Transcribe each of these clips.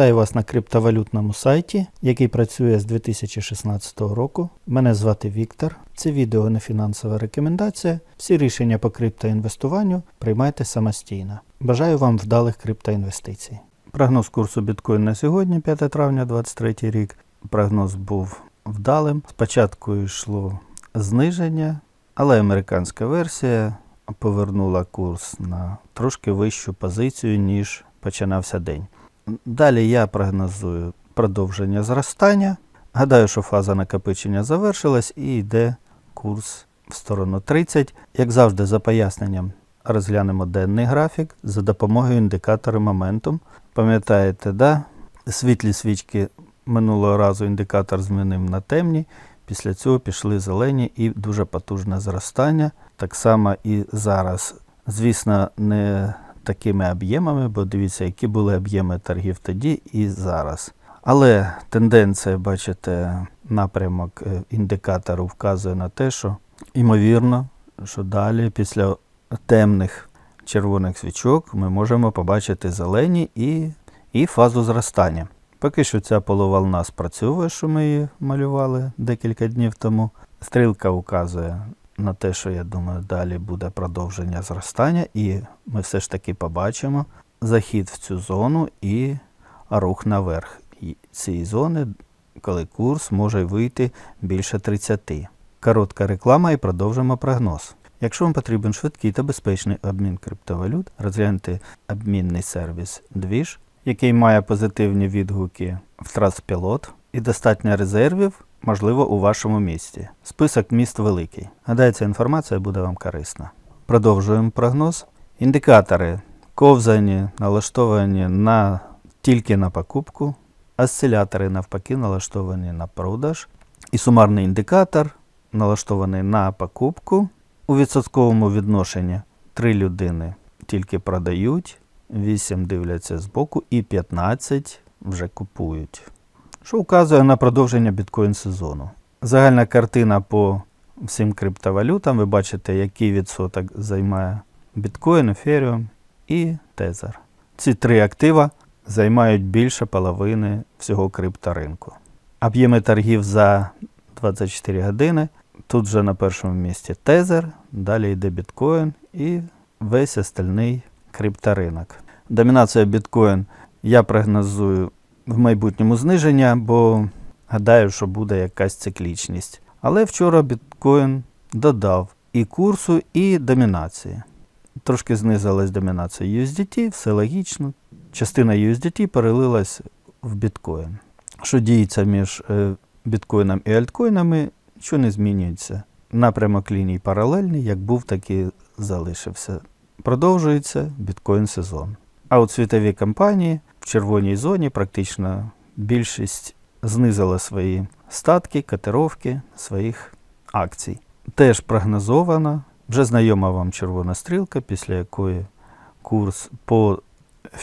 Вітаю вас на криптовалютному сайті, який працює з 2016 року. Мене звати Віктор. Це відео не фінансова рекомендація. Всі рішення по криптоінвестуванню приймайте самостійно. Бажаю вам вдалих криптоінвестицій. Прогноз курсу біткоін на сьогодні, 5 травня 2023 рік. Прогноз був вдалим. Спочатку йшло зниження, але американська версія повернула курс на трошки вищу позицію, ніж починався день. Далі я прогнозую продовження зростання. Гадаю, що фаза накопичення завершилась і йде курс в сторону 30. Як завжди, за поясненням розглянемо денний графік за допомогою індикатора моментум. Пам'ятаєте, да? світлі свічки минулого разу індикатор змінив на темні. Після цього пішли зелені і дуже потужне зростання. Так само і зараз. Звісно, не такими об'ємами, бо дивіться, які були об'єми торгів тоді і зараз. Але тенденція, бачите, напрямок е, індикатору вказує на те, що ймовірно, що далі після темних червоних свічок ми можемо побачити зелені і, і фазу зростання. Поки що ця полуволна спрацьовує, що ми її малювали декілька днів тому. Стрілка указує на те, що я думаю, далі буде продовження зростання, і ми все ж таки побачимо захід в цю зону і рух наверх цієї зони, коли курс може вийти більше 30. Коротка реклама і продовжимо прогноз. Якщо вам потрібен швидкий та безпечний обмін криптовалют, розгляньте обмінний сервіс Двіж, який має позитивні відгуки в Транспілот і достатньо резервів, можливо, у вашому місті. Список міст великий. Гадаю, ця інформація буде вам корисна. Продовжуємо прогноз. Індикатори ковзані, налаштовані на, тільки на покупку, осцилятори навпаки налаштовані на продаж, і сумарний індикатор налаштований на покупку. У відсотковому відношенні 3 людини тільки продають, 8 дивляться збоку і 15 вже купують. Що вказує на продовження біткоін сезону. Загальна картина по всім криптовалютам. Ви бачите, який відсоток займає біткоін, еферіум і тезер. Ці три актива займають більше половини всього крипторинку. Об'єми торгів за 24 години. Тут вже на першому місці тезер, далі йде біткоін і весь остальний крипторинок. Домінація біткоін я прогнозую в майбутньому зниження, бо гадаю, що буде якась циклічність. Але вчора біткоін додав і курсу, і домінації. Трошки знизилась домінація USDT, все логічно. Частина USDT перелилась в біткоін. Що діється між е, біткоїном і альткоїнами, що не змінюється. Напрямок ліній паралельний, як був, так і залишився. Продовжується біткоін сезон. А от світові компанії в червоній зоні практично більшість знизила свої статки, котировки своїх акцій. Теж прогнозовано, вже знайома вам червона стрілка, після якої курс по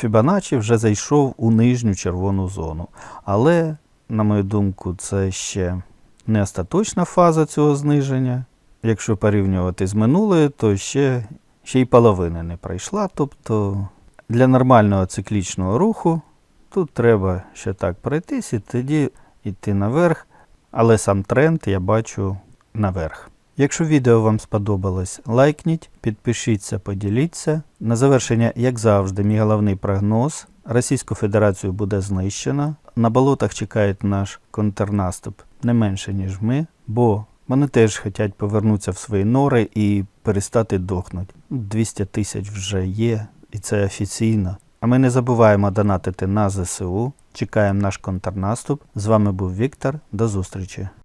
Fibonacci вже зайшов у нижню червону зону. Але, на мою думку, це ще не остаточна фаза цього зниження. Якщо порівнювати з минулою, то ще, ще й половини не пройшла. Тобто для нормального циклічного руху тут треба ще так пройтись і тоді йти наверх, але сам тренд я бачу наверх. Якщо відео вам сподобалось, лайкніть, підпишіться, поділіться. На завершення, як завжди, мій головний прогноз. Російську Федерацію буде знищено. На болотах чекає наш контрнаступ не менше, ніж ми, бо вони теж хочуть повернутися в свої нори і перестати дохнути. 200 тисяч вже є, і це офіційно. А ми не забуваємо донатити на ЗСУ. Чекаємо наш контрнаступ. З вами був Віктор. До зустрічі.